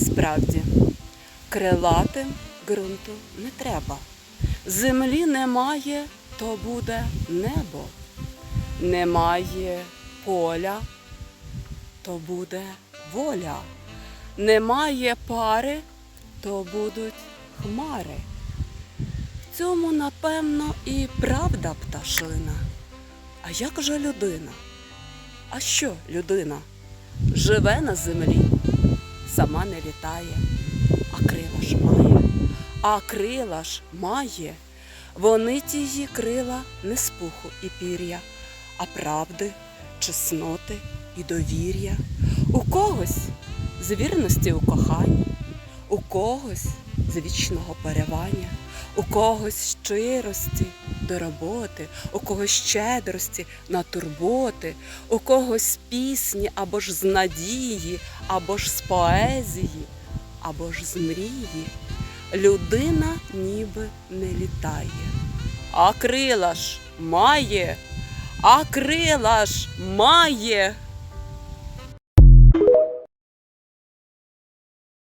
справді, крилатим ґрунту не треба. Землі немає, то буде небо. Немає поля, то буде воля. Немає пари, то будуть хмари. В цьому, напевно, і правда пташина. А як же людина? А що людина? Живе на землі, сама не літає, а крила ж має. А крила ж має. Вони тії крила не з і пір'я, а правди, чесноти і довір'я. У когось з вірності у коханні, у когось з вічного перевання, у когось щирості до роботи, у когось щедрості на турботи, у когось пісні або ж з надії, або ж з поезії, або ж з мрії. Людина ніби не літає, а крила ж має, а крила ж має.